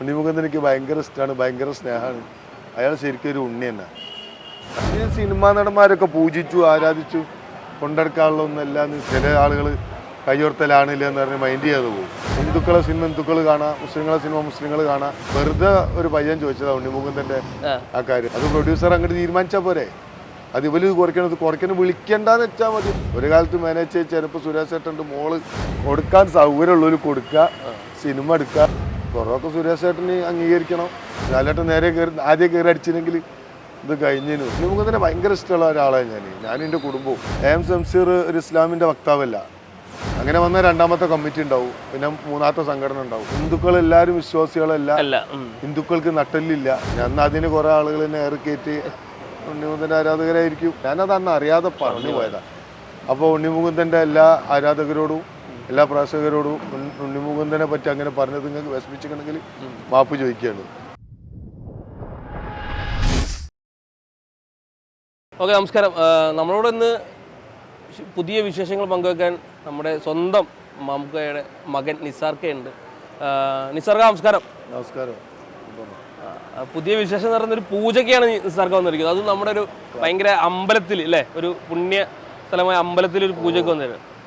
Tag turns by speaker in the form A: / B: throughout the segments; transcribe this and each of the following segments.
A: ഉണ്ണിമുഖന്ദൻ എനിക്ക് ഭയങ്കര ഇഷ്ടമാണ് ഭയങ്കര സ്നേഹമാണ്. അയാൾ ശരിക്കും ഒരു ഉണ്ണി തന്നെ. അതിന് സിനിമാ നടന്മാരൊക്കെ പൂജിച്ചു ആരാധിച്ചു കൊണ്ടെടുക്കാനുള്ള ഒന്നല്ല ചില ആളുകൾ കയ്യോർത്തലാണില്ല എന്ന് പറഞ്ഞ് മൈൻഡ് ചെയ്യാതെ പോകും. ഹിന്ദുക്കളെ സിനിമ ഹിന്ദുക്കൾ കാണാം മുസ്ലിങ്ങളെ സിനിമ മുസ്ലിങ്ങൾ കാണാം. വെറുതെ ഒരു പയ്യൻ ചോദിച്ചതാ ഉണ്ണിമുഖന്ദന്റെ
B: ആ.
A: കാര്യം. അത് പ്രൊഡ്യൂസർ അങ്ങോട്ട് തീരുമാനിച്ചാൽ പോരെ? അത് ഇവൽ കുറയ്ക്കണത് കുറയ്ക്കണ വിളിക്കണ്ടെന്ന് വെച്ചാൽ മതി. ഒരു കാലത്ത് മാനേജ് ചെയ്ത് ചിലപ്പോൾ സുരേഷ് ഏട്ടന്റെ മോൾ കൊടുക്കാൻ സൗകര്യമുള്ളവർ കൊടുക്കുക സിനിമ എടുക്കുക. കുറവൊക്കെ സുരേഷ് ഏട്ടന് അംഗീകരിക്കണം. ലാലേട്ടൻ നേരെ കയറി ആദ്യം കയറി അടിച്ചില്ലെങ്കിൽ ഇത് കഴിഞ്ഞതിന് നമുക്ക് തന്നെ ഭയങ്കര ഇഷ്ടമുള്ള ഒരാളാണ് ഞാൻ ഞാൻ എന്റെ കുടുംബവും. എം സംസീർ ഒരു ഇസ്ലാമിന്റെ വക്താവല്ല. അങ്ങനെ വന്ന രണ്ടാമത്തെ കമ്മിറ്റി ഉണ്ടാവും. പിന്നെ മൂന്നാമത്തെ സംഘടന ഉണ്ടാവും. ഹിന്ദുക്കൾ എല്ലാവരും വിശ്വാസികളല്ല ഹിന്ദുക്കൾക്ക് നട്ടല്ലില്ല. ഞാൻ അതിന് കുറെ ആളുകൾ എന്നെ ഏറിക്കയറ്റി ഉണ്ണിമുകുന്ദന്റെ ആരാധകരായിരിക്കും. ഞാനത് അന്ന് അറിയാതെ പറഞ്ഞു പോയതാണ് അപ്പോൾ ഉണ്ണിമുകുന്ദന്റെ എല്ലാ ആരാധകരോടും എല്ലാ പ്രേക്ഷകരോടും ഉണ്ണി- ഉണ്ണിമുകുന്ദനെ പറ്റി അങ്ങനെ പറഞ്ഞത് നിങ്ങൾക്ക് വിഷമിച്ചിട്ടുണ്ടെങ്കിൽ മാപ്പ് ചോദിക്കുകയാണ്.
B: ഓക്കെ നമസ്കാരം. നമ്മളോട് ഇന്ന് പുതിയ വിശേഷങ്ങൾ പങ്കുവെക്കാൻ നമ്മുടെ സ്വന്തം മമ്മൂക്കയുടെ മകൻ നിസാർക്കയുണ്ട് നിസാർക്ക നമസ്കാരം.
A: നമസ്കാരം.
B: പുതിയ വിശേഷം എന്ന് പറയുന്ന ഒരു പൂജയ്ക്കാണ് നിസാർക്ക വന്നിരിക്കുന്നത്. അത് നമ്മുടെ ഒരു ഭയങ്കര അമ്പലത്തിൽ അല്ലേ? ഒരു പുണ്യ സ്ഥലമായ അമ്പലത്തിൽ ഒരു പൂജയ്ക്ക് വന്നിരുന്നത്.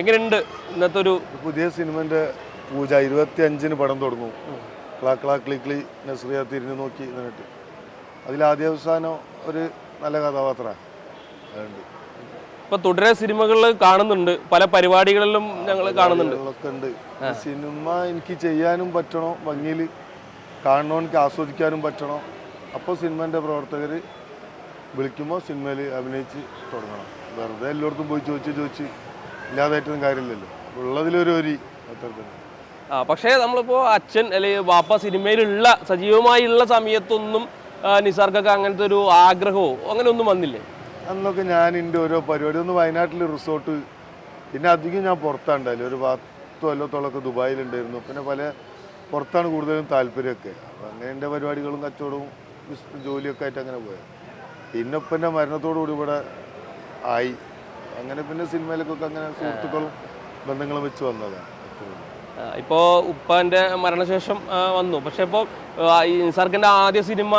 B: എങ്ങനെയുണ്ട് ഇന്നത്തെ ഒരു
A: പുതിയ സിനിമന്റെ പൂജ. ഇരുപത്തി അഞ്ചിന് പടം തുടങ്ങും. ക്ലാ ക്ലാ ക്ലി ക്ലി നസ്രിയ തിരിഞ്ഞു നോക്കി എന്നിട്ട്. അതിലാദ്യ ആദ്യ അവസാനം ഒരു നല്ല കഥാപാത്രമാണ് അതുണ്ട്.
B: ഇപ്പൊ തുടരെ സിനിമകളിൽ കാണുന്നുണ്ട്. പല പരിപാടികളിലും ഞങ്ങൾ കാണുന്നുണ്ട്.
A: ഉണ്ട്. സിനിമ എനിക്ക് ചെയ്യാനും പറ്റണോ? ഭംഗിയിൽ കാണണോ എനിക്ക് ആസ്വദിക്കാനും പറ്റണം? അപ്പോൾ സിനിമന്റെ പ്രവർത്തകർ വിളിക്കുമ്പോൾ സിനിമയിൽ അഭിനയിച്ച് തുടങ്ങണം. വെറുതെ എല്ലായിടത്തും പോയി ചോദിച്ച് ചോദിച്ച് ഇല്ലാതായിട്ടൊന്നും കാര്യമില്ലല്ലോ. ഉള്ളതിലൊരു ഒരു
B: ആ പക്ഷേ നമ്മളിപ്പോൾ അച്ഛൻ അല്ലെങ്കിൽ വാപ്പ സിനിമയിലുള്ള സജീവമായുള്ള സമയത്തൊന്നും നിസർഗക്ക് അങ്ങനത്തെ ഒരു ആഗ്രഹമോ അങ്ങനെ ഒന്നും വന്നില്ലേ?
A: അന്നൊക്കെ ഞാൻ എന്റെ ഓരോ പരിപാടി ഒന്ന് വയനാട്ടിൽ റിസോർട്ട് പിന്നെ അധികം ഞാൻ പുറത്താണ്ടായില്ല ഒരു പത്ത് കൊല്ലത്തോളമൊക്കെ ദുബായിലുണ്ടായിരുന്നു. പിന്നെ പല പുറത്താണ് കൂടുതലും താല്പര്യമൊക്കെ. അപ്പം അങ്ങനെ എന്റെ പരിപാടികളും കച്ചവടവും ജോലിയൊക്കെ ആയിട്ട് അങ്ങനെ പോയത്. പിന്നെ ഇപ്പം എന്റെ മരണത്തോടുകൂടി ഇവിടെ ആയി. അങ്ങനെ പിന്നെ സിനിമയിലേക്കൊക്കെ അങ്ങനെ സുഹൃത്തുക്കളും ബന്ധങ്ങളും വെച്ച് വന്നതാണ് ഇപ്പോൾ
B: ഉപ്പാന്റെ ഇപ്പോ ഉപ്പാന്റെ മരണശേഷം വന്നു. പക്ഷെ ഇപ്പോൾ ഈ നിസാർക്കിന്റെ ആദ്യ സിനിമ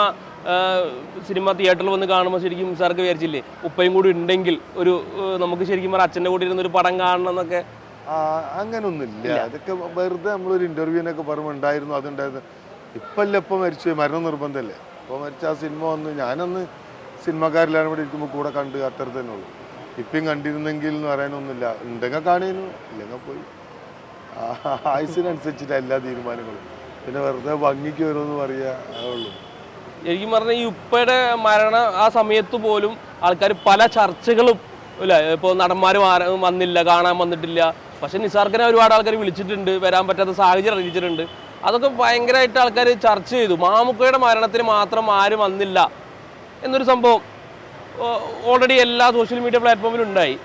B: സിനിമ തിയേറ്ററിൽ വന്ന് കാണുമ്പോൾ ശരിക്കും നിസാർക്ക് വിചാരിച്ചില്ലേ ഉപ്പയും കൂടി ഉണ്ടെങ്കിൽ ഒരു നമുക്ക് ശരിക്കും പറഞ്ഞാൽ അച്ഛന്റെ കൂടെ ഇരുന്നൊരു പടം കാണണം എന്നൊക്കെ?
A: അങ്ങനൊന്നുമില്ല. അതൊക്കെ വെറുതെ നമ്മളൊരു ഇന്റർവ്യൂവിനൊക്കെ പറയുമ്പോൾ ഉണ്ടായിരുന്നു അതുണ്ടായിരുന്നു ഇപ്പല്ല ഇപ്പം മരിച്ചു മരണം നിർബന്ധമല്ലേ ഇപ്പോൾ മരിച്ച ആ സിനിമ വന്ന് ഞാനന്ന് സിനിമക്കാരിലാണ് ഇവിടെ ഇരിക്കുമ്പോൾ കൂടെ കണ്ട് അത്ര തന്നെ ഉള്ളൂ. ഇപ്പം കണ്ടിരുന്നെങ്കിൽ എന്ന് പറയാനൊന്നുമില്ല. ഉണ്ടെങ്കിൽ കാണുന്നു ഇല്ലെങ്കിൽ പോയി. ആയുസിനനുസരിച്ചിട്ട് എല്ലാ തീരുമാനങ്ങളും. പിന്നെ വെറുതെ ഭംഗിക്ക് വരുമെന്ന് പറയുക എനിക്ക്
B: ശരിക്കും പറഞ്ഞാൽ ഈ ഉപ്പയുടെ മരണം ആ സമയത്ത് പോലും ആൾക്കാർ പല ചർച്ചകളും ഇല്ല ഇപ്പോൾ നടന്മാർ വന്നില്ല കാണാൻ വന്നിട്ടില്ല. പക്ഷെ നിസാർക്കിനെ ഒരുപാട് ആൾക്കാർ വിളിച്ചിട്ടുണ്ട് വരാൻ പറ്റാത്ത സാഹചര്യം അറിയിച്ചിട്ടുണ്ട്. അതൊക്കെ ഭയങ്കരമായിട്ട് ആൾക്കാർ ചർച്ച ചെയ്തു. മാമുക്കയുടെ മരണത്തിന് മാത്രം ആരും വന്നില്ല എന്നൊരു സംഭവം. ഓൾറെഡി എല്ലാ സോഷ്യൽ മീഡിയ പ്ലാറ്റ്ഫോമിലും ഉണ്ടായി.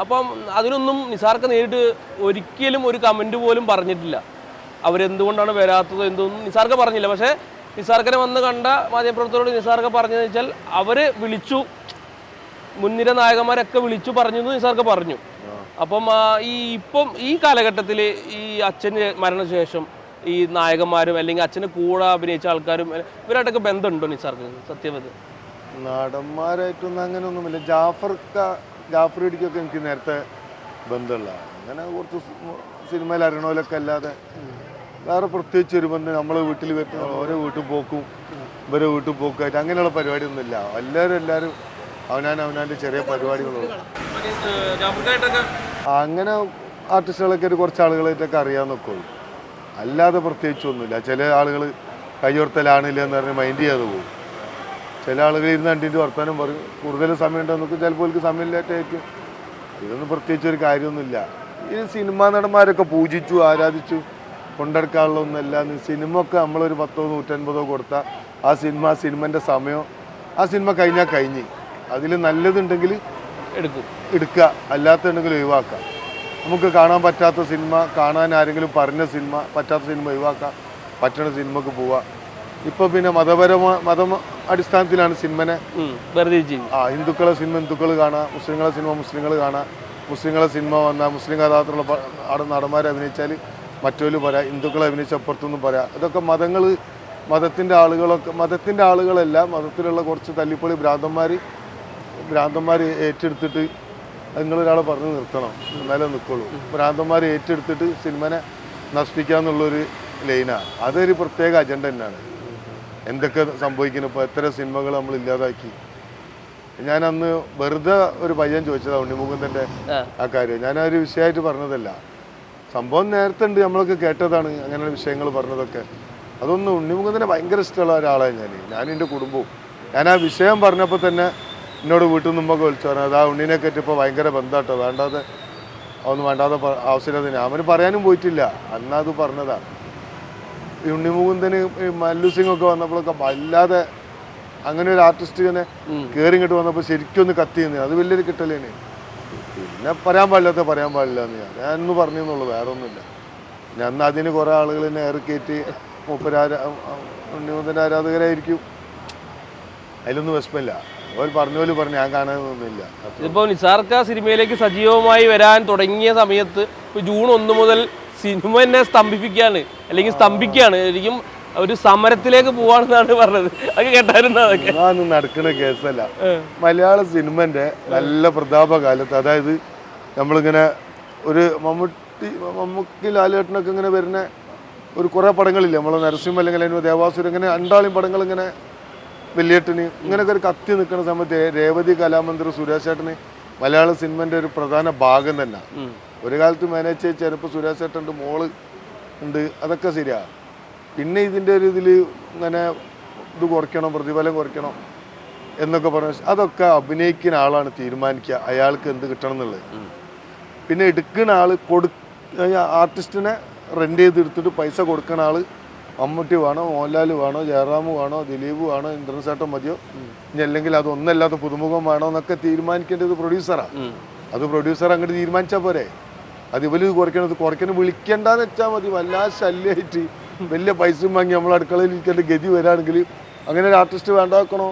B: അപ്പം അതിനൊന്നും നിസാർക്ക് നേരിട്ട് ഒരിക്കലും ഒരു കമന്റ് പോലും പറഞ്ഞിട്ടില്ല. അവരെന്തുകൊണ്ടാണ് വരാത്തത് എന്തൊന്നും നിസാർക്ക് പറഞ്ഞില്ല. പക്ഷേ നിസാർക്കനെ വന്ന് കണ്ട മാധ്യമപ്രവർത്തകരോട് നിസാർക്ക് പറഞ്ഞതെന്ന് വെച്ചാൽ അവർ വിളിച്ചു. മുൻനിര നായകന്മാരൊക്കെ വിളിച്ചു പറഞ്ഞു എന്ന് നിസാർക്ക് പറഞ്ഞു. അപ്പം ഈ ഇപ്പം ഈ കാലഘട്ടത്തിൽ ഈ അച്ഛന് മരണശേഷം ഈ നായകന്മാരും അല്ലെങ്കിൽ അച്ഛന് കൂടെ അഭിനയിച്ച ആൾക്കാരും ഇവരായിട്ടൊക്കെ ബന്ധമുണ്ടോ നിസാർക്ക്? സത്യമത്
A: നടന്മാരായിട്ടൊന്നും അങ്ങനെയൊന്നുമില്ല. ജാഫർക്ക ജാഫർ ഇടിക്കൊക്കെ എനിക്ക് നേരത്തെ ബന്ധമുള്ള. അങ്ങനെ കുറച്ച് സിനിമയിൽ അറിയണോലൊക്കെ അല്ലാതെ വേറെ പ്രത്യേകിച്ച് ഒരു ബന്ധം നമ്മളെ വീട്ടിൽ വരുന്ന ഓരോ വീട്ടിൽ പോക്കും ഇവരെ വീട്ടിൽ പോക്കായിട്ട് അങ്ങനെയുള്ള പരിപാടിയൊന്നുമില്ല. എല്ലാവരും എല്ലാവരും അവനാൻ അവനാന്റെ ചെറിയ പരിപാടികളുള്ളൂ അങ്ങനെ ആർട്ടിസ്റ്റുകളൊക്കെ ഒരു കുറച്ച് ആളുകളായിട്ടൊക്കെ അറിയാമെന്നൊക്കെ ഉള്ളൂ അല്ലാതെ പ്രത്യേകിച്ചൊന്നുമില്ല. ചില ആളുകൾ കയ്യോർത്തലാണില്ല എന്ന് പറഞ്ഞ് മൈൻഡ് ചെയ്യാതെ പോകും. ചില ആളുകൾ ഇരുന്ന് കണ്ടിട്ട് വർത്താനം പറയും. കൂടുതൽ സമയം ഉണ്ടോ നമുക്ക്? ചിലപ്പോൾ എനിക്ക് സമയമില്ലാട്ടായിരിക്കും ഇതൊന്നും പ്രത്യേകിച്ച് ഒരു കാര്യമൊന്നുമില്ല. ഈ സിനിമാ നടന്മാരൊക്കെ പൂജിച്ചു ആരാധിച്ചു കൊണ്ടെടുക്കാനുള്ള ഒന്നല്ല. സിനിമ ഒക്കെ നമ്മളൊരു പത്തോ നൂറ്റൻപതോ കൊടുത്താൽ ആ സിനിമ ആ സിനിമന്റെ സമയം ആ സിനിമ കഴിഞ്ഞാൽ കഴിഞ്ഞ്. അതിൽ നല്ലതുണ്ടെങ്കിൽ
B: എടുക്കും.
A: എടുക്കുക. അല്ലാത്തുണ്ടെങ്കിൽ ഒഴിവാക്കുക. നമുക്ക് കാണാൻ പറ്റാത്ത സിനിമ കാണാൻ ആരെങ്കിലും പറഞ്ഞ സിനിമ പറ്റാത്ത സിനിമ ഒഴിവാക്കാം പറ്റണ സിനിമക്ക് പോവുക. ഇപ്പോൾ പിന്നെ മതപരമായ മതം അടിസ്ഥാനത്തിലാണ് സിനിമനെ ആ ഹിന്ദുക്കളെ സിനിമ ഹിന്ദുക്കൾ കാണാം മുസ്ലിങ്ങളെ സിനിമ മുസ്ലിങ്ങൾ കാണാം. മുസ്ലിങ്ങളെ സിനിമ വന്നാൽ മുസ്ലിം കഥാപാത്രമുള്ള അവിടെ നടന്മാരെ അഭിനയിച്ചാൽ മറ്റൊരു പറയാം ഹിന്ദുക്കളെ അഭിനയിച്ച അപ്പുറത്തൊന്നും പറയാം ഇതൊക്കെ മതങ്ങൾ മതത്തിന്റെ ആളുകളൊക്കെ മതത്തിന്റെ ആളുകളല്ല മതത്തിലുള്ള കുറച്ച് തല്ലിപ്പൊളി ഭ്രാന്തന്മാർ ഭ്രാന്തന്മാർ ഏറ്റെടുത്തിട്ട് നിങ്ങളൊരാളെ പറഞ്ഞ് നിർത്തണം. എന്നാലേ നിൽക്കുള്ളൂ ഭ്രാന്തന്മാർ ഏറ്റെടുത്തിട്ട് സിനിമനെ നശിപ്പിക്കുക എന്നുള്ളൊരു ലൈനാണ്. അതൊരു പ്രത്യേക അജണ്ട തന്നെയാണ്. എന്തൊക്കെ സംഭവിക്കുന്നു ഇപ്പോൾ എത്ര സിനിമകൾ നമ്മൾ ഇല്ലാതാക്കി. ഞാൻ അന്ന് വെറുതെ ഒരു പയ്യൻ ചോദിച്ചതാണ് ഉണ്ണിമുകുന്ദന്റെ
B: ആ.
A: ആ കാര്യം. ഞാൻ ആ ഒരു വിഷയമായിട്ട് പറഞ്ഞതല്ല. സംഭവം നേരത്തെ ഉണ്ട് നമ്മളൊക്കെ കേട്ടതാണ് അങ്ങനെയുള്ള വിഷയങ്ങൾ പറഞ്ഞതൊക്കെ. അതൊന്നും ഉണ്ണിമുകുന്ദനെ ഭയങ്കര ഇഷ്ടമുള്ള ഒരാളാണ് ഞാൻ. ഞാൻ എന്റെ കുടുംബവും. ഞാൻ ആ വിഷയം പറഞ്ഞപ്പോൾ തന്നെ എന്നോട് വീട്ടിൽ നിന്നുമ്പോൾ വിളിച്ചു പറഞ്ഞു അതാ ഉണ്ണിനെ കെട്ടിപ്പോൾ ഭയങ്കര ബന്ധമാട്ടോ. വേണ്ടാതെ അതൊന്നും വേണ്ടാതെ അവസരം ആവശ്യമില്ലാതെ ഞാൻ. അവന് പറയാനും പോയിട്ടില്ല. അന്നത് പറഞ്ഞതാണ് പറഞ്ഞതാ. ഉണ്ണിമുകുന്ദന് മല്ലു സിംഗ് ഒക്കെ വന്നപ്പോഴൊക്കെ വല്ലാതെ അങ്ങനെ ഒരു ആർട്ടിസ്റ്റ് ഇങ്ങനെ കയറി ഇങ്ങോട്ട് വന്നപ്പോൾ ശരിക്കും ഒന്ന് കത്തി നിന്ന്. അത് വലിയൊരു കിട്ടലേനെ. പിന്നെ പറയാൻ പാടില്ലാത്ത പറയാൻ പാടില്ല എന്ന് ഞാൻ. ഞാൻ ഒന്ന് പറഞ്ഞു എന്നുള്ളൂ വേറെ ഒന്നുമില്ല ഞാൻ അന്ന് അതിന് കുറേ ആളുകൾ കയറ്റി മൂപ്പരാര ഉണ്ണിമുന്തന്റെ ആരാധകരായിരിക്കും. അതിലൊന്നും വിഷമമില്ല. അവർ പറഞ്ഞ പോലെ പറഞ്ഞു ഞാൻ കാണാനൊന്നുമില്ല
B: ഇതിപ്പോ നിസാർക്ക സിനിമയിലേക്ക് സജീവമായി വരാൻ തുടങ്ങിയ സമയത്ത് ജൂൺ ഒന്ന് മുതൽ സിനിമ എന്നെ സ്തംഭിപ്പിക്കുകയാണ്. അല്ലെങ്കിൽ സ്തംഭിക്കുകയാണ്. ശരിക്കും ഒരു സമരത്തിലേക്ക് പോവാണെന്നാണ് പറഞ്ഞത്. അതൊക്കെ കേട്ടായിരുന്നു അതൊക്കെ?
A: അതൊന്നും നടക്കുന്ന കേസല്ല. മലയാള സിനിമന്റെ നല്ല പ്രതാപകാലത്ത് അതായത് നമ്മളിങ്ങനെ ഒരു മമ്മൂട്ടി മമ്മൂക്കി ലാലേട്ടനൊക്കെ ഇങ്ങനെ വരുന്ന ഒരു കുറേ പടങ്ങളില്ലേ? നമ്മളെ നരസിംഹ അല്ലെങ്കിൽ ദേവാസുരം ഇങ്ങനെ രണ്ടാളും പടങ്ങൾ ഇങ്ങനെ വലിയേട്ടന് ഇങ്ങനെയൊക്കെ ഒരു കത്തി നിൽക്കുന്ന സമയത്ത് രേവതി കലാമന്ദിർ സുരേഷ് ഏട്ടന് മലയാള സിനിമന്റെ ഒരു പ്രധാന ഭാഗം തന്നെ. ഒരു കാലത്ത് മാനേജ് ചെയ്ത് ചിലപ്പോൾ സുരേഷ് ഏട്ടന്റെ മോൾ ഉണ്ട്. അതൊക്കെ ശരിയാ. പിന്നെ ഇതിന്റെ ഒരു ഇതിൽ ഇങ്ങനെ ഇത് കുറയ്ക്കണം പ്രതിഫലം കുറയ്ക്കണം എന്നൊക്കെ പറഞ്ഞു അതൊക്കെ അഭിനയിക്കുന്ന ആളാണ് തീരുമാനിക്കുക. അയാൾക്ക് എന്ത് കിട്ടണം എന്നുള്ളത്. പിന്നെ എടുക്കുന്ന ആൾ കൊടു ആർട്ടിസ്റ്റിനെ റെന്റ് ചെയ്ത് എടുത്തിട്ട് പൈസ കൊടുക്കുന്ന ആൾ മമ്മൂട്ടി വേണോ മോഹൻലാൽ വേണോ ജയറാം വേണോ ദിലീപ് വേണോ ഇന്ദ്രൻസേട്ടൻ മതിയോ? ഇനി അല്ലെങ്കിൽ അത് ഒന്നല്ലാത്ത പുതുമുഖം വേണോ എന്നൊക്കെ തീരുമാനിക്കേണ്ടത് പ്രൊഡ്യൂസറാണ് അത് പ്രൊഡ്യൂസർ അങ്ങോട്ട് തീരുമാനിച്ചാൽ പോരെ. അത് ഇവൽ കുറയ്ക്കണത് കുറയ്ക്കണ വിളിക്കണ്ടെന്ന് വെച്ചാൽ മതി. വല്ലാതെ ശല്യമായിട്ട് വലിയ പൈസയും വാങ്ങി നമ്മൾ അടുക്കളയിൽ ഇരിക്കേണ്ട ഗതി വരാണെങ്കിൽ അങ്ങനെ ഒരു ആർട്ടിസ്റ്റ് വേണ്ടാക്കണോ?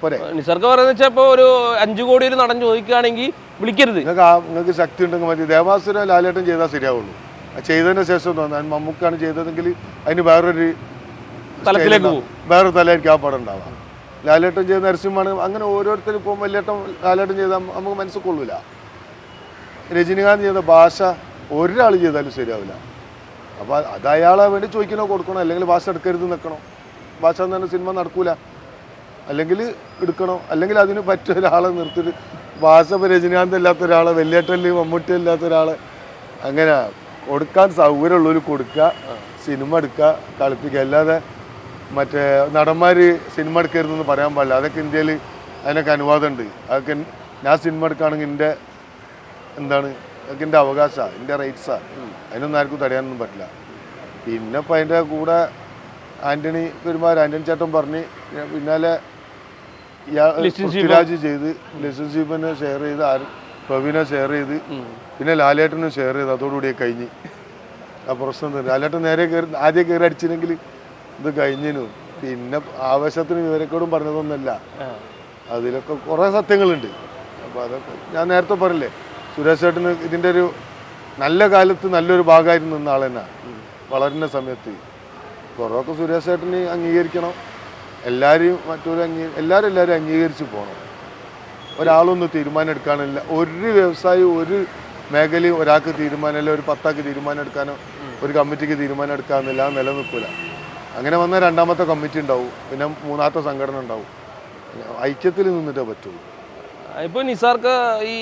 A: പോരെ.
B: നിസർഗം പറയുന്നത് വെച്ചാൽ ഇപ്പോൾ ഒരു അഞ്ചു കോടി ഒരു നടൻ ചോദിക്കുകയാണെങ്കിൽ വിളിക്കരുത്.
A: നിങ്ങൾക്ക് ആ നിങ്ങൾക്ക് ശക്തി ഉണ്ടെങ്കിൽ മതി. ദേവാസുര ലാലേട്ടൻ ചെയ്താൽ ശരിയാവുള്ളൂ. ചെയ്തതിന് ശേഷം തോന്നുന്നു മമ്മൂക്കാണ് ചെയ്തതെങ്കിൽ അതിന് വേറൊരു
B: തലത്തിലേക്ക്
A: വേറൊരു തലയായിരിക്കും ആ പടം ഉണ്ടാവുക. ലാലേട്ടൻ ചെയ്ത നരസിംഹമാണ് അങ്ങനെ ഓരോരുത്തരും ഇപ്പോൾ വലിയേട്ടൻ ലാലേട്ടൻ ചെയ്താൽ നമുക്ക് മനസ്സിൽ കൊള്ളൂല. രജനീകാന്ത് ചെയ്ത ഭാഷ ഒരാൾ ചെയ്താലും ശരിയാവില്ല. അപ്പോൾ അത് അയാളെ വേണ്ടി ചോദിക്കണോ കൊടുക്കണോ അല്ലെങ്കിൽ ഭാഷ എടുക്കരുത് നിൽക്കണോ? ഭാഷ എന്ന് പറഞ്ഞ സിനിമ നടക്കൂല. അല്ലെങ്കിൽ എടുക്കണോ? അല്ലെങ്കിൽ അതിന് പറ്റിയ ഒരാളെ നിർത്തിയിട്ട്. ഭാഷ രജനീകാന്ത് ഇല്ലാത്ത ഒരാളെ വെല്ലേട്ടൽ മമ്മൂട്ടി ഇല്ലാത്ത ഒരാളെ. അങ്ങനെ കൊടുക്കാൻ സൗകര്യമുള്ളവർ കൊടുക്കുക സിനിമ എടുക്കുക കളിപ്പിക്കുക. അല്ലാതെ മറ്റേ നടന്മാർ സിനിമ എടുക്കരുതെന്ന് പറയാൻ പാടില്ല. അതൊക്കെ ഇന്ത്യയിൽ അതിനൊക്കെ അനുവാദമുണ്ട്. അതൊക്കെ ഞാൻ സിനിമ എടുക്കുകയാണെങ്കിൽ എന്റെ എന്താണ് അതൊക്കെ എന്റെ അവകാശമാണ് എന്റെ റൈറ്റ്സാണ് അതിനൊന്നും ആർക്കും തടയാനൊന്നും പറ്റില്ല. പിന്നെ ഇപ്പം അതിന്റെ കൂടെ ആന്റണി പെരുമാർ ആന്റണി ചേട്ടൻ പറഞ്ഞ് പിന്നാലെ ഇയാൾ ചെയ്ത് ലിസൻഷിപ്പിനെ ഷെയർ ചെയ്ത് ആര് പ്രവീനെ ഷെയർ ചെയ്ത്. പിന്നെ ലാലേട്ടനും ഷെയർ ചെയ്ത്. അതോടുകൂടി കഴിഞ്ഞ്. ആ പ്രശ്നം തന്നെ ലാലേട്ടൻ നേരെ കയറി ആദ്യം കയറി അടിച്ചില്ലെങ്കിൽ ഇത് കഴിഞ്ഞിനു. പിന്നെ ആവേശത്തിന് വിവരക്കേടും
B: പറഞ്ഞതൊന്നല്ല.
A: അതിലൊക്കെ കുറേ സത്യങ്ങളുണ്ട്. അപ്പോൾ അതൊക്കെ ഞാൻ നേരത്തെ പറഞ്ഞില്ലേ സുരേഷ് ചേട്ടന് ഇതിന്റെ ഒരു നല്ല കാലത്ത് നല്ലൊരു ഭാഗമായിരുന്നു നിന്ന ആൾ തന്നെ. വളരുന്ന സമയത്ത്. കുറവൊക്കെ സുരേഷ് ചേട്ടന് അംഗീകരിക്കണം. എല്ലാവരെയും മറ്റൊരു അംഗീ എല്ലാവരും എല്ലാവരും അംഗീകരിച്ച് പോകണം ഒരാളൊന്നും തീരുമാനം എടുക്കാനില്ല ഒരു വ്യവസായം ഒരു മേഖലയും ഒരാൾക്ക് തീരുമാനമില്ല ഒരു പത്താൾക്ക് തീരുമാനം എടുക്കാനോ ഒരു കമ്മിറ്റിക്ക് തീരുമാനം എടുക്കാമെന്നില്ല നിലനിൽക്കില്ല അങ്ങനെ വന്ന രണ്ടാമത്തെ കമ്മിറ്റി ഉണ്ടാവും പിന്നെ മൂന്നാമത്തെ സംഘടന ഉണ്ടാവും. ഐക്യത്തിൽ നിന്നിട്ടേ പറ്റുള്ളൂ.
B: ഇപ്പൊ നിസാർക്ക് ഈ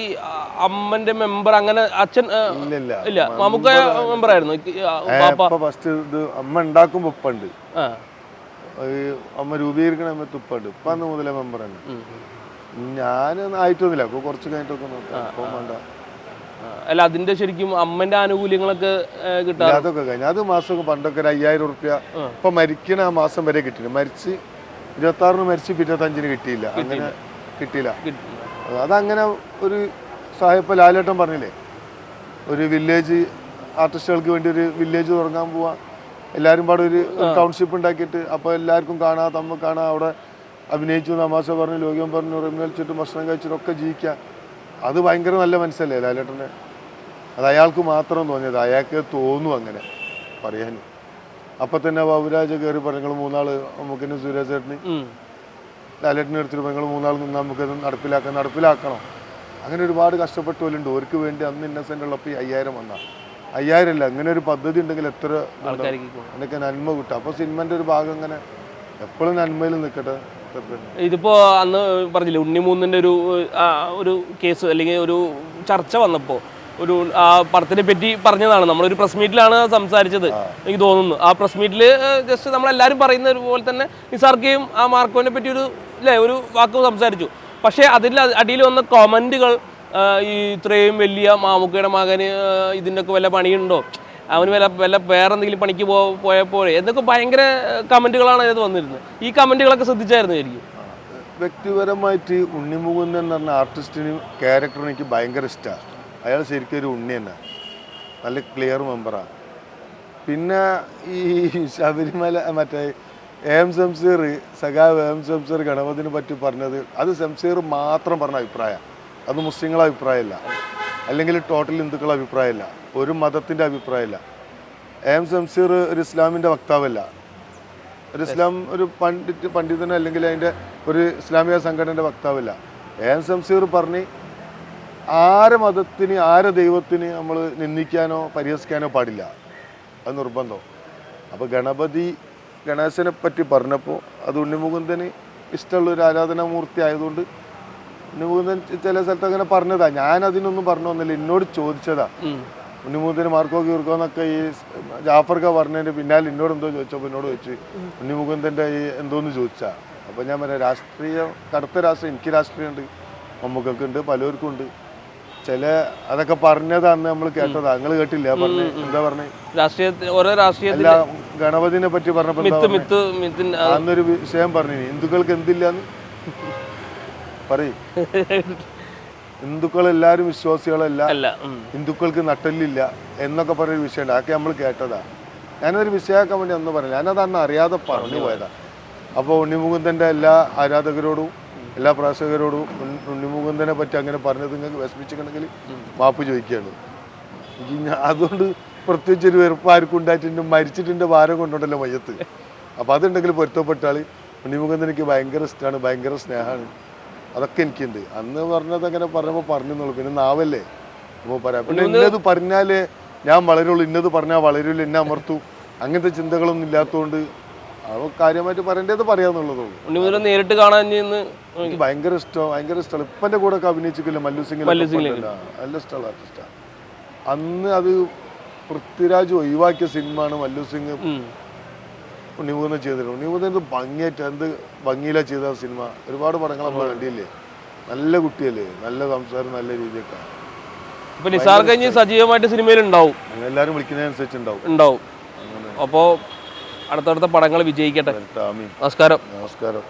B: അമ്മന്റെ മെമ്പർ അങ്ങനെ അച്ഛൻ
A: ഇല്ല
B: ഇല്ല നമുക്ക് മെമ്പർ ആയിരുന്നു
A: ഫസ്റ്റ് ഇത് അമ്മ ഉണ്ടാക്കുമ്പോ ഉപ്പുണ്ട്. അമ്മ രൂപീകരിക്കണ സമയത്ത് ഉപ്പുണ്ട്. ഇപ്പം അന്ന് മുതലേ മെമ്പർ
B: ഉം.
A: ഞാൻ ആയിട്ടൊന്നുമില്ല കുറച്ച് കഴിഞ്ഞിട്ടൊക്കെ നോക്കാം. വേണ്ട.
B: അല്ല അതിന്റെ ശരിക്കും അമ്മന്റെ ആനുകൂല്യങ്ങളൊക്കെ കിട്ടാ
A: അതൊക്കെ കഴിഞ്ഞു. അത് മാസമൊക്കെ പണ്ടൊക്കെ ഒരു അയ്യായിരം ഉറുപ്യ ഇപ്പൊ മരിക്കണ ആ മാസം വരെ കിട്ടില്ല മരിച്ച് ഇരുപത്തി ആറിന് മരിച്ച് ഇരുപത്തഞ്ചിന് കിട്ടിയില്ല. അങ്ങനെ കിട്ടിയില്ല.
B: കിട്ടി-
A: അതങ്ങനെ ഒരു സാഹിബ് ലാലേട്ടൻ പറഞ്ഞില്ലേ? ഒരു വില്ലേജ് ആർട്ടിസ്റ്റുകൾക്ക് വേണ്ടി ഒരു വില്ലേജ് തുടങ്ങാൻ പോവാ. എല്ലാരും പാടെ ഒരു ടൗൺഷിപ്പ് ഉണ്ടാക്കിയിട്ട് അപ്പോൾ എല്ലാവർക്കും കാണാം തമ്മിൽ കാണാം. അവിടെ അഭിനയിച്ചു തമാശ പറഞ്ഞു ലോകം പറഞ്ഞു റിമിനൽ ചുറ്റും ഭക്ഷണം കഴിച്ചിട്ടൊക്കെ ജീവിക്കാം. അത് ഭയങ്കര നല്ല മനസ്സല്ലേ ലാലേട്ടന്റെ? അത് അയാൾക്ക് മാത്രം തോന്നിയത്. അയാൾക്ക് തോന്നും അങ്ങനെ പറയാൻ. അപ്പം തന്നെ ബാബുരാജ കയറി പറഞ്ഞു മൂന്നാൾ നമുക്കിന് സുരേഷ് ചേട്ടന്
B: ഉം.
A: ലാലേട്ടിനെ എടുത്തിട്ട് ഞങ്ങൾ മൂന്നാൾ നിന്ന് നമുക്കത് നടപ്പിലാക്കാം നടപ്പിലാക്കണം. അങ്ങനെ ഒരുപാട് കഷ്ടപ്പെട്ടവരുണ്ട് അവർക്ക് വേണ്ടി അന്ന് ഇന്നസെന്റ് ഉള്ളപ്പോൾ ഈ അയ്യായിരം വന്ന. അയ്യായിരം അല്ല അങ്ങനെ ഒരു പദ്ധതി ഉണ്ടെങ്കിൽ എത്ര. അതിനൊക്കെ നന്മ കിട്ടും. അപ്പോൾ സിനിമന്റെ ഒരു ഭാഗം അങ്ങനെ എപ്പോഴും നന്മയിൽ നിൽക്കട്ടെ.
B: ഇതിപ്പോ അന്ന് പറഞ്ഞില്ലേ ഉണ്ണിമൂന്നിന്റെ ഒരു ഒരു കേസ് അല്ലെങ്കിൽ ഒരു ചർച്ച വന്നപ്പോ ഒരു ആ പടത്തിനെ പറ്റി പറഞ്ഞതാണ്. നമ്മളൊരു പ്രസ് മീറ്റിലാണ് സംസാരിച്ചത്. എനിക്ക് തോന്നുന്നു. ആ പ്രസ് മീറ്റിൽ ജസ്റ്റ് നമ്മളെല്ലാവരും പറയുന്ന പോലെ തന്നെ നിസാർക്കയും ആ മാർക്കോനെ പറ്റി ഒരു അല്ലേ ഒരു വാക്ക് സംസാരിച്ചു. പക്ഷേ അതിൽ അടിയിൽ വന്ന കോമന്റുകൾ ഈ ഇത്രയും വലിയ മാമുക്കയുടെ മകന് ആ, ഇതിന്റെ ഒക്കെ വല്ല പണിയുണ്ടോ? അവന് വല്ല വല്ല വേറെ എന്തെങ്കിലും പണിക്ക് പോ പോയപ്പോൾ എന്നൊക്കെ ഭയങ്കര കമന്റുകളാണ് അതിനകത്ത് വന്നിരുന്നത്. ഈ കമന്റുകളൊക്കെ ശ്രദ്ധിച്ചായിരുന്നു ശരിക്കും
A: വ്യക്തിപരമായിട്ട് ഉണ്ണിമുകുന്ദൻ എന്ന് പറഞ്ഞ ആർട്ടിസ്റ്റിന് ക്യാരക്ടറിനും എനിക്ക് ഭയങ്കര ഇഷ്ടമാണ് അയാൾ ശരിക്കും ഒരു ഉണ്ണി തന്നെ. നല്ല ക്ലിയർ മെമ്പറാണ് പിന്നെ ഈ ശബരിമല മറ്റേ എം സംസീർ സഖാവ് എം ശംസീർ ഗണപതിനെ പറ്റി പറഞ്ഞത് അത് സംസീർ മാത്രം പറഞ്ഞ അഭിപ്രായമാണ്. അത് മുസ്ലിങ്ങളെ അഭിപ്രായമല്ല. അല്ലെങ്കിൽ ടോട്ടൽ ഹിന്ദുക്കൾ അഭിപ്രായമല്ല ഒരു മതത്തിന്റെ അഭിപ്രായമല്ല. എം സംസീർ ഒരു ഇസ്ലാമിന്റെ വക്താവല്ല. ഒരു ഇസ്ലാം ഒരു പണ്ഡിറ്റ് പണ്ഡിതനോ അല്ലെങ്കിൽ അതിന്റെ ഒരു ഇസ്ലാമിക സംഘടനയുടെ വക്താവല്ല. എം സംസീർ പറഞ്ഞ് ആരെ മതത്തിന് ആരെ ദൈവത്തിന് നമ്മൾ നിന്ദിക്കാനോ പരിഹസിക്കാനോ പാടില്ല. അത് നിർബന്ധം. അപ്പോൾ ഗണപതി ഗണേശനെ പറ്റി പറഞ്ഞപ്പോൾ അത് ഉണ്ണിമുകുന്ദന് ഇഷ്ടമുള്ള ഒരു ആരാധനാമൂർത്തി ആയതുകൊണ്ട് ഉണ്ണിമുകുന്ദൻ ചില സ്ഥലത്ത് അങ്ങനെ പറഞ്ഞതാ. ഞാൻ അതിനൊന്നും പറഞ്ഞു വന്നില്ല. എന്നോട് ചോദിച്ചതാ.
B: ഉം.
A: ഉണ്ണിമുകുന്ദന് മാർക്കോ കീർക്കോ എന്നൊക്കെ ഈ ജാഫർക്ക പറഞ്ഞതിന് പിന്നാലെ എന്നോട് എന്തോ ചോദിച്ചപ്പോൾ എന്നോട് ചോദിച്ചു ഉണ്ണിമുകുന്ദന്റെ ഈ എന്തോന്ന് ചോദിച്ചാ? അപ്പൊ ഞാൻ പറയാം രാഷ്ട്രീയം കടുത്ത രാഷ്ട്രീയം എനിക്ക് രാഷ്ട്രീയമുണ്ട്. മമ്മൂക്കൊക്കെ ഉണ്ട് പലർക്കും ഉണ്ട് ചില അതൊക്കെ പറഞ്ഞതാന്ന് നമ്മൾ കേട്ടതാ. നിങ്ങൾ കേട്ടില്ല പറഞ്ഞു? എന്താ പറഞ്ഞു?
B: രാഷ്ട്രീയ ഓരോ
A: ഗണപതിനെ പറ്റി
B: പറഞ്ഞപ്പോ
A: അന്നൊരു വിഷയം പറഞ്ഞു ഹിന്ദുക്കൾക്ക് എന്തില്ലാന്ന്? പറയും. ഹിന്ദുക്കളെല്ലാവരും വിശ്വാസികളല്ല. ഹിന്ദുക്കൾക്ക് നട്ടല്ലില്ല എന്നൊക്കെ പറഞ്ഞൊരു വിഷയമുണ്ട്. അതൊക്കെ നമ്മൾ കേട്ടതാ. ഞാനൊരു വിഷയമാക്കാൻ വേണ്ടി ഒന്നും പറഞ്ഞു ഞാനത് അന്ന് അറിയാതെ പറഞ്ഞു പോയതാ. അപ്പോൾ ഉണ്ണിമുകുന്ദന്റെ എല്ലാ ആരാധകരോടും എല്ലാ പ്രേക്ഷകരോടും ഉണ്ണി- ഉണ്ണിമുകുന്ദനെ പറ്റി അങ്ങനെ പറഞ്ഞത് നിങ്ങൾക്ക് വിഷമിച്ചിട്ടുണ്ടെങ്കിൽ മാപ്പ് ചോദിക്കുകയാണ്. അതുകൊണ്ട് പ്രത്യേകിച്ച് ഒരു വെറുപ്പ് ആർക്കും ഉണ്ടായിട്ടുണ്ട് മരിച്ചിട്ടുണ്ട് ഭാരം കൊണ്ടുണ്ടല്ലോ മയ്യത്ത്. അപ്പോൾ അതുണ്ടെങ്കിൽ പൊരുത്തപ്പെട്ടാൽ ഉണ്ണിമുകുന്ദനെനിക്ക് ഭയങ്കര ഇഷ്ടമാണ് ഭയങ്കര സ്നേഹമാണ്. അതൊക്കെ എനിക്കുണ്ട്. അന്ന് പറഞ്ഞത് അങ്ങനെ പറഞ്ഞപ്പോൾ പറഞ്ഞെന്നുള്ളൂ പിന്നെ നാവല്ലേ? അപ്പോൾ പറയാം. പിന്നെ ഇന്നത് പറഞ്ഞാലേ ഞാൻ വളരുള്ളൂ. ഇന്നത് പറഞ്ഞാൽ വളരുള്ളൂ എന്നെ അമർത്തു. അങ്ങനത്തെ ചിന്തകളൊന്നും ഇല്ലാത്തതുകൊണ്ട് അവ കാര്യമായിട്ട് പറയേണ്ടത് പറയാന്നുള്ളതുള്ളൂ
B: നേരിട്ട് കാണാൻ
A: എനിക്ക് ഭയങ്കര ഇഷ്ടം. ഭയങ്കര ഇഷ്ടമാണ്. ഇപ്പന്റെ കൂടെ ഒക്കെ അഭിനയിച്ചിട്ടില്ല മല്ലു
B: സിംഗ്
A: നല്ല ഇഷ്ടമുള്ള ആർട്ടിസ്റ്റാണ് അന്ന് അത് പൃഥ്വിരാജ് ഒഴിവാക്കിയ സിനിമയാണ് മല്ലു സിംഗ്. ഉണ്ണിമൂന്ന് ചെയ്തിട്ടുണ്ട് ഉണ്ണിമൂന്ന് എന്ത് ഭംഗിയായിട്ട് എന്ത് ഭംഗിയിലാണ് ചെയ്ത സിനിമ? ഒരുപാട് പടങ്ങൾ നമ്മൾ കണ്ടില്ലേ? നല്ല കുട്ടിയല്ലേ? നല്ല സംസാരം നല്ല രീതിയൊക്കെ.
B: ഇപ്പൊ നിസാർ കഴിഞ്ഞ് സജീവമായിട്ട് സിനിമയിൽ ഉണ്ടാവും.
A: അങ്ങനെ എല്ലാവരും വിളിക്കുന്നതിനനുസരിച്ച് ഉണ്ടാവും.
B: ഉണ്ടാവും. അപ്പോ അടുത്തടുത്ത പടങ്ങൾ വിജയിക്കട്ടെ. നമസ്കാരം.
A: നമസ്കാരം.